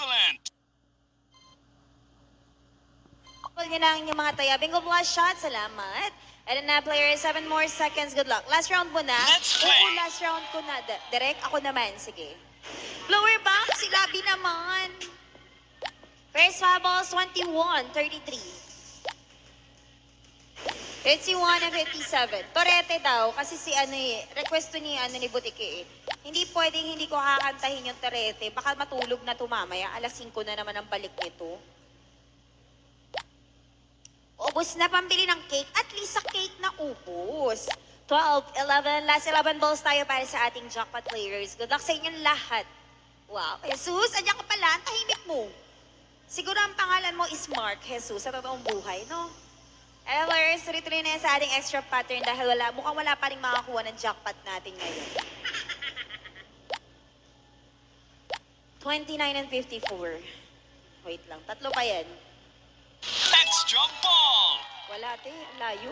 Excellent! Call nyo na ang inyong mga taya. Bingo plus shot. Salamat. And na, uh, player, seven more seconds. Good luck. Last round mo na. Let's play. Oo, last round ko na. D- direct ako naman. Sige. Lower back. Si Labi naman. First fouls, 21, 33. 51 and 57. Torete daw, kasi si ano eh, request ni, ano, ni Butike eh. Hindi pwedeng hindi ko kakantahin yung Torete. Baka matulog na tumamaya. Alas 5 na naman ang balik nito. Ubus na pambili ng cake. At least sa cake na ubus. 12, 11, last 11 balls tayo para sa ating jackpot players. Good luck sa inyong lahat. Wow, Jesus, andyan ka pala. Ang tahimik mo. Siguro ang pangalan mo is Mark Jesus sa totoong buhay, no? Ehlers, tuloy-tuloy na sa ating extra pattern dahil wala, mukhang wala pa rin makakuha ng jackpot natin ngayon. 29 and 54. Wait lang, tatlo pa yan. Extra ball! Wala, te. Ang layo.